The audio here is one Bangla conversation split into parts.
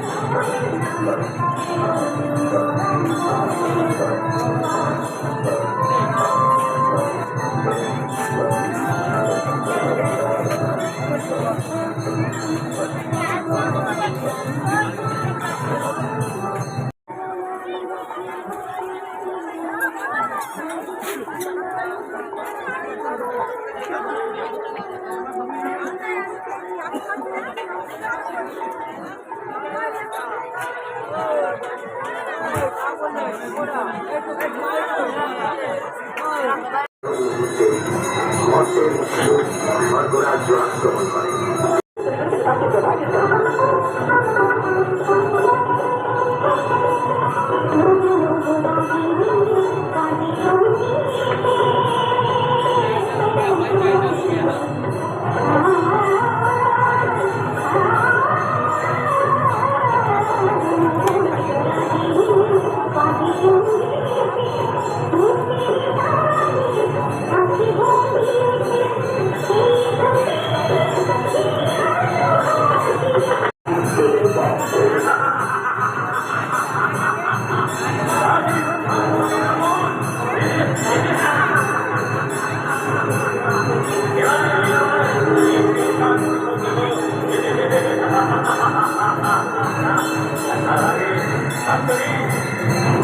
স্বর্গরাজ্য এই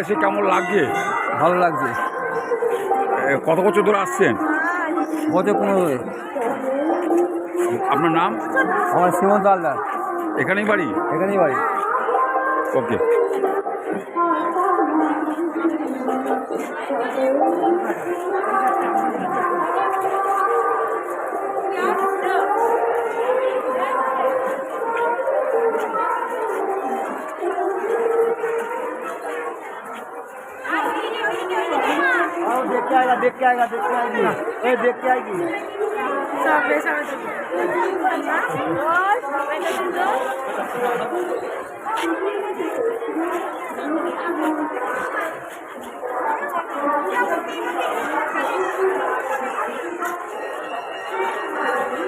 এসে কেমন লাগছে? ভালো লাগছে। কত বছর ধরে আসছেন? বছর পনেরো আপনার নাম? আমার শ্রীমন্ত হালদার। এখানেই বাড়ি? এখানেই বাড়ি। ওকে। जाएगा देख के आएगी ये देख के आएगी Thank you.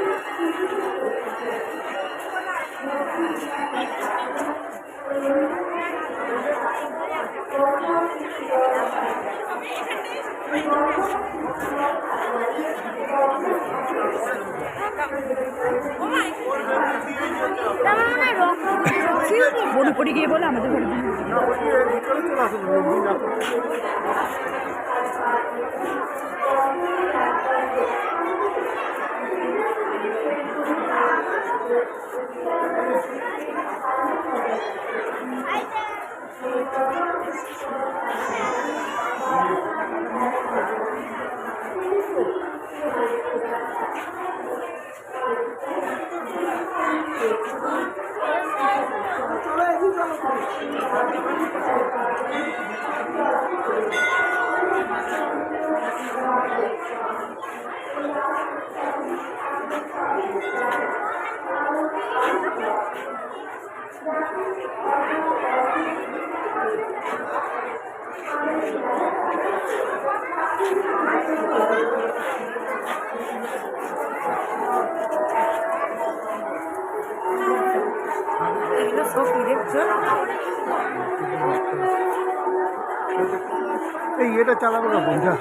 পড়ে গিয়ে বলো আমাদের ঘরে এগুলো সব দেখছ এটা চালাবো না বুঝা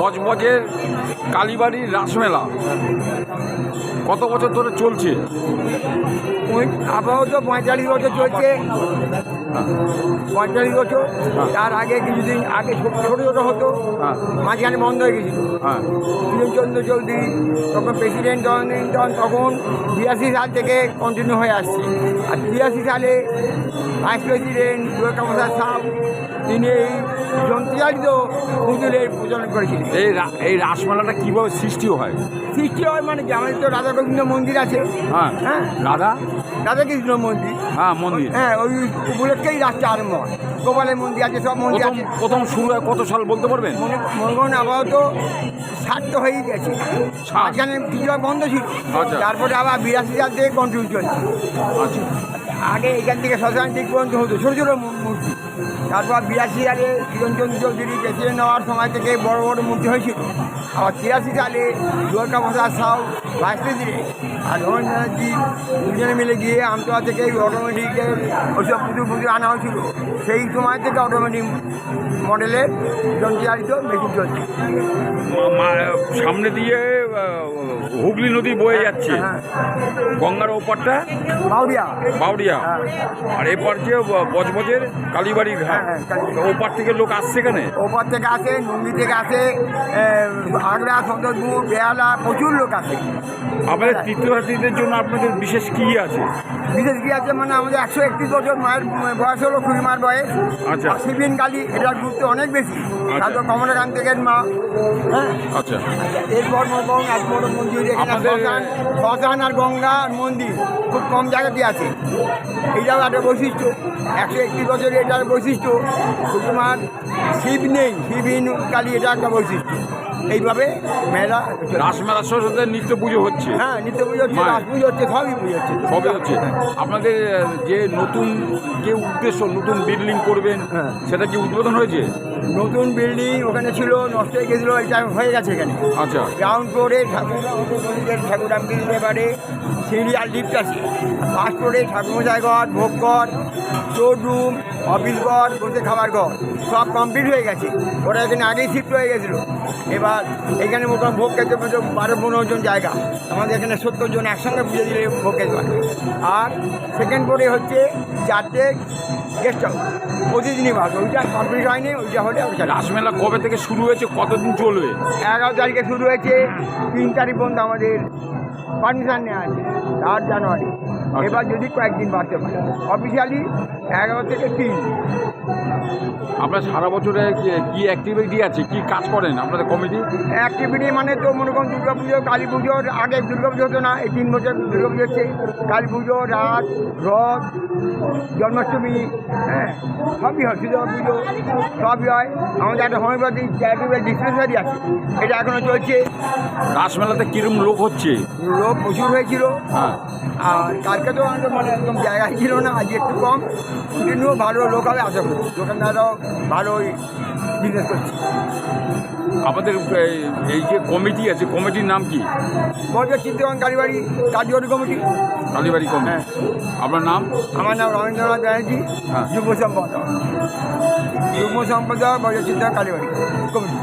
মজমজের কালীবাড়ির রাসমেলা। কত বছর ধরে চলছে? আবহাওয়া তো পঁয়তাল্লিশ বছর চলছে। পঁয়তাল্লিশ বছর তার আগে কিছুদিন আগে ছোট ছোট ছোট হতো হ্যাঁ। মাঝখানে বন্ধ হয়ে গেছিল। হ্যাঁ। চন্দ্র চৌধুরী তখন প্রেসিডেন্ট তখন তখন বিরাশি সাল থেকে কন্টিনিউ হয়ে আসছে। আর বিরাশি সালে ভাইস প্রেসিডেন্ট দুর্গা প্রসাদ সাহ তিনি এই যন্ত্রচালিত পুতুলের প্রচলন করেছিলেন। এই এই রাসমেলাটা কীভাবে সৃষ্টি হয়? সৃষ্টি হয় মানে আমাদের তো রাধা গোবিন্দ মন্দির আছে। হ্যাঁ। হ্যাঁ। রাধা? রাধাকৃষ্ণ মন্দির। হ্যাঁ মন্দির। হ্যাঁ ওই উপলক্ষেই রাস্তা আরম্ভ হয়। গোপালের মন্দির আছে সব মন্দির আছে। প্রথম শুরু হয় কত সাল বলতে পারবেন? মনে আপাতত ষাট তো হয়েই গেছে। মাঝখানে কিছুটা বন্ধ ছিল। আচ্ছা। তারপরে আবার বিরাশি সাল থেকে কন্টিনিউ চলছে। আচ্ছা। আগে এখান থেকে শ্মশান ঠিক পর্যন্ত হতো ছোটো ছোটো মূ- মূর্তি। তারপর বিরাশি সালে কিরণচন্দ্র চৌধুরী প্রেসিডেন্ট নেওয়ার সময় থেকে বড় বড় মূর্তি হয়েছিল। আবার তিরাশি সালে দুর্গা প্রসাদ সাউ প্রেসিডেন্ট আর ধরুন দুজনে মিলে গিয়ে আমতলা থেকে অটোমেটিক ওইসব পুজো পুজো আনা হয়েছিল। সেই সময় থেকে অটোমেটিক মডেলের যন্ত্রচালিত মেশিন চলছে। সামনে দিয়ে হুগলি নদী বয়ে যাচ্ছে। হ্যাঁ। গঙ্গার ওপারটা? বাউরিয়া। বাউরিয়া। হ্যাঁ। আর এপার যে বজবজের কালীবাড়ির ঘাট হ্যাঁ, হ্যাঁ। ওপার থেকে লোক আসছে এখানে? ওপার থেকে আসে নুঙ্গি থেকে আসে আগ্রা সন্দরপুর বেহালা প্রচুর লোক আসে। আপনাদের তীর্থযাত্রীদের জন্য আপনাদের বিশেষ কি আছে? বিশেষ কি আছে মানে আমাদের একশো একত্রিশ বছর মায়ের বয়স হলো খুবই মার বয়স। আচ্ছা। শিবিন কালী এটার গুরুত্ব অনেক বেশি। আচ্ছা। তারপর কমলাকান্তের মা। হ্যাঁ? আচ্ছা। এরপর এক বড় মন্দির এখানে শ্মশান শ্মশান আর গঙ্গা আর মন্দির খুব কম জায়গাতে আছে। এইটাও একটা বৈশিষ্ট্য। একশো একত্রিশ বছরের এটার বৈশিষ্ট্য। তোমার শিব নেই শিবহীন কালী এটা একটা বৈশিষ্ট্য। এইভাবে মেলা সাথে সাথে নিত্য পুজো হচ্ছে। হ্যাঁ নিত্য পুজো হচ্ছে। রাস পুজো হচ্ছে সবই পুজো হচ্ছে। সবই হচ্ছে। আপনাদের যে নতুন যে উদ্দেশ্য নতুন বিল্ডিং করবেন হ্যাঁ। সেটা কি উদ্বোধন হয়েছে? নতুন বিল্ডিং ওখানে ছিল নষ্ট হয়ে গেছিল এটা হয়ে গেছে এখানে। আচ্ছা। গ্রাউন্ড ফ্লোরে ঠাকুর ঠাকুর রামকৃষ্ণ এবারে সিঁড়ি আর লিফট আছে। ফার্স্ট ফ্লোরে ঠাকুরমশাই ঘর ভোগ ঘর স্টোর রুম অফিস ঘর বসে খাবার ঘর। সব কমপ্লিট হয়ে গেছে। ওরা এখানে আগেই শিফট হয়ে গেছিল। এবার এখানে মোট ভোগ খেতে মতো বারো পনেরো জন জায়গা। আমাদের এখানে সত্তর জন একসঙ্গে পুজো দিলে ভোগ খেতে পারে। আর সেকেন্ড ফ্লোরে হচ্ছে চারটে গেস্ট হাউস প্রতিদিনই বাস ওইটা কমপ্লিট হয়নি ওইটা হলে ওইটা রাসমেলা কবে থেকে শুরু হয়েছে? কতদিন চলবে? এগারো তারিখে শুরু হয়েছে। তিন তারিখ পর্যন্ত আমাদের পারমিশন নেওয়া আছে। আট জানুয়ারি। এবার যদি কয়েকদিন বাড়তে পারে। অফিসিয়ালি এগারো থেকে তিন। আপনার সারা বছরে কি- অ্যাক্টিভিটি আছে? কি কাজ করেন আপনাদের কমিটি অ্যাক্টিভিটি মানে তো মনে করুন দুর্গা পুজো কালী পুজোর আগে দুর্গা পুজো হতো না এই তিন বছর দুর্গা পুজো হচ্ছে কালী পুজো রাত রথ জন্মাষ্টমী হ্যাঁ সবই হয় দুর্গা পুজো সবই হয়। আমাদের একটা হোমিওপ্যাথি চ্যারিটেবল ডিসপেন্সারি আছে এটা এখনও চলছে। রাসমেলাতে কীরকম লোক হচ্ছে? লোক প্রচুর হয়েছিল। হ্যাঁ। আর কালকে তো আমাদের মানে একদম জায়গায় ছিল না আজ একটু কম। কন্টিনিউ ভালো লোক হবে আশা করি। দোকানদাররাও ভালোই বিজনেস করছি। আমাদের এই- এই যে কমিটি আছে কমিটির নাম কি? বড় চিত্তগঞ্জ কালীবাড়ি কার্যকরী কমিটি কালীবাড়ি কমিটি হ্যাঁ। আপনার নাম? আমার নাম রবীন্দ্রনাথ ব্যানার্জি হ্যাঁ। যুব সম্পাদক। যুব সম্পাদক বর্জ্য চিত্তগঞ্জ কালীবাড়ি কমিটি